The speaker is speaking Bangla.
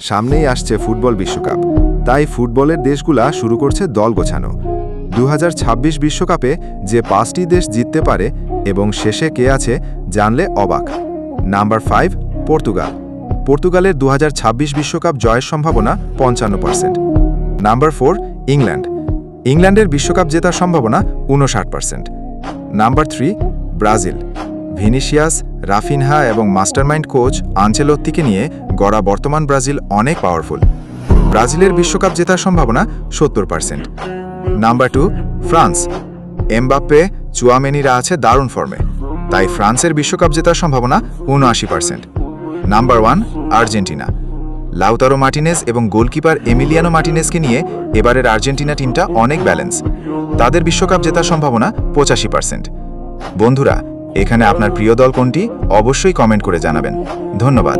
সামনেই আসছে ফুটবল বিশ্বকাপ। তাই ফুটবলের দেশগুলা শুরু করছে দল গোছানো। দু বিশ্বকাপে যে পাঁচটি দেশ জিততে পারে এবং শেষে কে আছে জানলে অবাক। Number five, Portugal. পর্তুগালের দু বিশ্বকাপ জয়ের সম্ভাবনা পঞ্চান্ন পার্সেন্ট। Number four, England. ইংল্যান্ডের বিশ্বকাপ জেতার সম্ভাবনা উনষাট percent. Number three, Brazil. Vinicius, Raphinha এবং মাস্টারমাইন্ড কোচ আঞ্চেলত্তিকে নিয়ে গড়া বর্তমান ব্রাজিল অনেক পাওয়ারফুল। ব্রাজিলের বিশ্বকাপ জেতার সম্ভাবনা সত্তর percent. Number two, France. Mbappe, চুয়ামেনিরা আছে দারুণ ফর্মে। তাই ফ্রান্সের বিশ্বকাপ জেতার সম্ভাবনা উনআশি percent. Number one, Argentina. Lautaro Martinez এবং গোলকিপার এমিলিয়ানো মার্টিনেজকে নিয়ে এবারের আর্জেন্টিনা টিমটা অনেক ব্যালেন্স। তাদের বিশ্বকাপ জেতার সম্ভাবনা পঁচাশি পার্সেন্ট। বন্ধুরা এখানে আপনার প্রিয় দল কোনটি? অবশ্যই কমেন্ট করে জানাবেন। ধন্যবাদ।